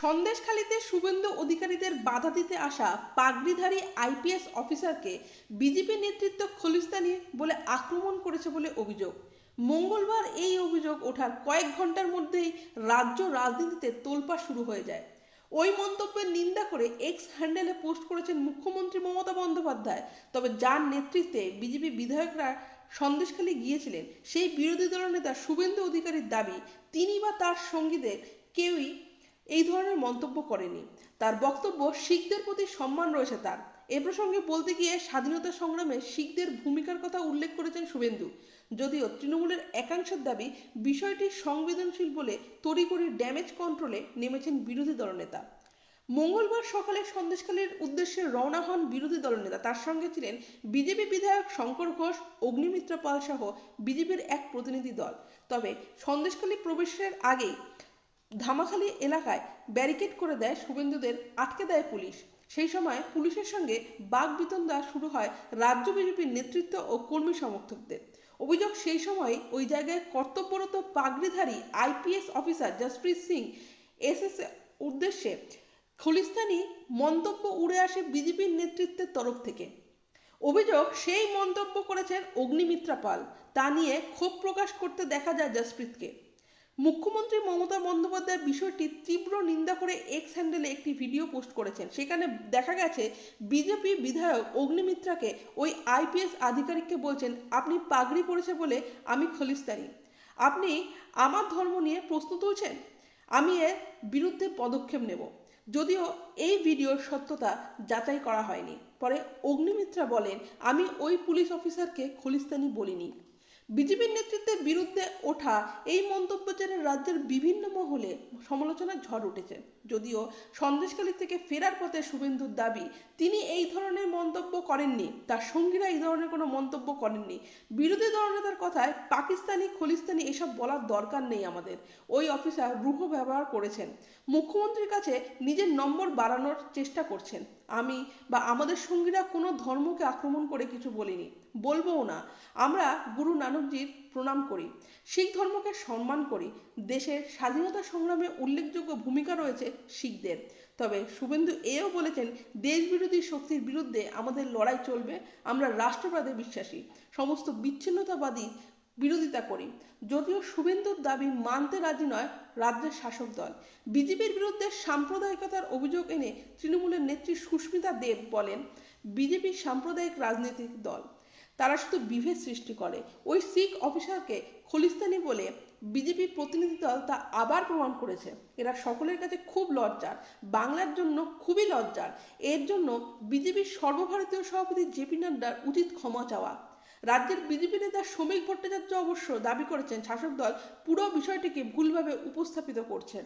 সন্দেশখালীতে শুভেন্দু অধিকারীদের বাধা দিতে আসা পাগড়িধারী আইপিএস অফিসারকে বিজেপি নেতৃত্ব খলিস্তানি বলে আক্রমণ করেছে বলে অভিযোগ। মঙ্গলবার এই অভিযোগ ওঠার কয়েক ঘণ্টার মধ্যেই রাজ্য রাজনীতিতে তোলপা শুরু হয়ে যায়। ওই মন্তব্যের নিন্দা করে এক্স হ্যান্ডেলে পোস্ট করেছেন মুখ্যমন্ত্রী মমতা বন্দ্যোপাধ্যায়। তবে যার নেতৃত্বে বিজেপি বিধায়করা সন্দেশখালী গিয়েছিলেন, সেই বিরোধী দলনেতা শুভেন্দু অধিকারীর দাবি তিনি বা তার সঙ্গীদের কেউই এই ধরনের মন্তব্য করেনি। তার বক্তব্য শিখদের প্রতি সম্মান রয়েছে তার। এ প্রসঙ্গে বলতে গিয়ে স্বাধীনতা সংগ্রামে শিখদের ভূমিকার কথা উল্লেখ করেছেন শুভেন্দু। যদিও তৃণমূলের একাংশের দাবি, বিষয়টি সংবেদনশীল বলে তড়িঘড়ি ড্যামেজ কন্ট্রোলে নেমেছেন বিরোধী দলনেতা। মঙ্গলবার সকালে সন্দেশখালীর উদ্দেশ্যে রওনা হন বিরোধী দলনেতা। তার সঙ্গে ছিলেন বিজেপি বিধায়ক শঙ্কর ঘোষ, অগ্নিমিত্র পাল সহ বিজেপির এক প্রতিনিধি দল। তবে সন্দেশখালী প্রবেশের আগেই ধামাখালী এলাকায় ব্যারিকেড করে দেয় শুভেন্দুদের, আটকে দেয় পুলিশ। সেই সময় পুলিশের সঙ্গে বাঘ বিতণ্ডা শুরু হয় রাজ্য বিজেপির নেতৃত্ব ও কর্মী সমর্থকদের। অভিযোগ সেই সময় ওই জায়গায় কর্তব্যরত পাগড়িধারী IPS officer Jaspreet Singh S SS উদ্দেশ্যে খলিস্তানি মন্তব্য উড়ে আসে বিজেপির নেতৃত্বের তরফ থেকে। অভিযোগ সেই মন্তব্য করেছেন অগ্নিমিত্রা পাল। তা নিয়ে ক্ষোভ প্রকাশ করতে দেখা যায় জসপ্রীতকে। মুখ্যমন্ত্রী মমতা বন্দ্যোপাধ্যায় বিষয়টি তীব্র নিন্দা করে এক্স হ্যান্ডেলে একটি ভিডিও পোস্ট করেছেন। সেখানে দেখা গেছে বিজেপি বিধায়ক অগ্নিমিত্রাকে ওই আইপিএস আধিকারিককে বলছেন, আপনি পাগড়ি পড়েছে বলে আমি খলিস্তানি। আপনি আমার ধর্ম নিয়ে প্রশ্ন তুলছেন? আমি এর বিরুদ্ধে পদক্ষেপ নেব। যদিও এই ভিডিওর সত্যতা যাচাই করা হয়নি। পরে অগ্নিমিত্রা বলেন, আমি ওই পুলিশ অফিসারকে খলিস্তানি বলিনি। বিজেপির নেতৃত্বের বিরুদ্ধে ওঠা এই মন্তব্য যেন রাজ্যের বিভিন্ন মহলে সমালোচনার ঝড় উঠেছে। যদিও সন্দেশখালী থেকে ফেরার পথে শুভেন্দুর দাবি, তিনি এই ধরনের মন্তব্য করেননি, তার সঙ্গীরা এই ধরনের কোনো মন্তব্য করেননি। বিরোধী দলনেতার কথায় পাকিস্তানি খলিস্তানি এসব বলার দরকার নেই আমাদের, ওই অফিসার রূঢ় ব্যবহার করেছেন। মুখ্যমন্ত্রীর কাছে নিজের নম্বর বাড়ানোর চেষ্টা করছেন। আমি বা আমাদের সঙ্গীরা কোনো ধর্মকে আক্রমণ করে কিছু বলিনি, বলবও না। আমরা গুরু নানকজির প্রণাম করি। শিখ ধর্মকে সম্মান করি। দেশের স্বাধীনতা সংগ্রামে উল্লেখযোগ্য ভূমিকা রয়েছে শিখদের। তবে শুভেন্দু এও বলেছেন দেশ বিরোধী শক্তির বিরুদ্ধে আমাদের লড়াই চলবে, আমরা রাষ্ট্রবাদে বিশ্বাসী। সমস্ত বিচ্ছিন্নতাবাদী বিরোধিতা করি। যদিও শুভেন্দুর দাবি মানতে রাজি নয় রাজ্যের শাসক দল। বিজেপির বিরুদ্ধে সাম্প্রদায়িকতার অভিযোগ এনে তৃণমূলের নেত্রী সুস্মিতা দেব বলেন, বিজেপি সাম্প্রদায়িক রাজনৈতিক দল। তারা শুধু বিভেদ সৃষ্টি করে। ওই শিখ অফিসারকে খলিস্তানি বলে বিজেপি প্রতিনিধি দল তা আবার প্রমাণ করেছে। এরা সকলের কাছে খুব লজ্জার, বাংলার জন্য খুবই লজ্জার। এর জন্য বিজেপির সর্বভারতীয় সভাপতি জেপি নাড্ডার উচিত ক্ষমা চাওয়া। রাজ্যের বিজেপি নেতা শ্রমিক ভট্টাচার্য অবশ্য দাবি করেছেন শাসক দল পুরো বিষয়টিকে ভুলভাবে উপস্থাপিত করছেন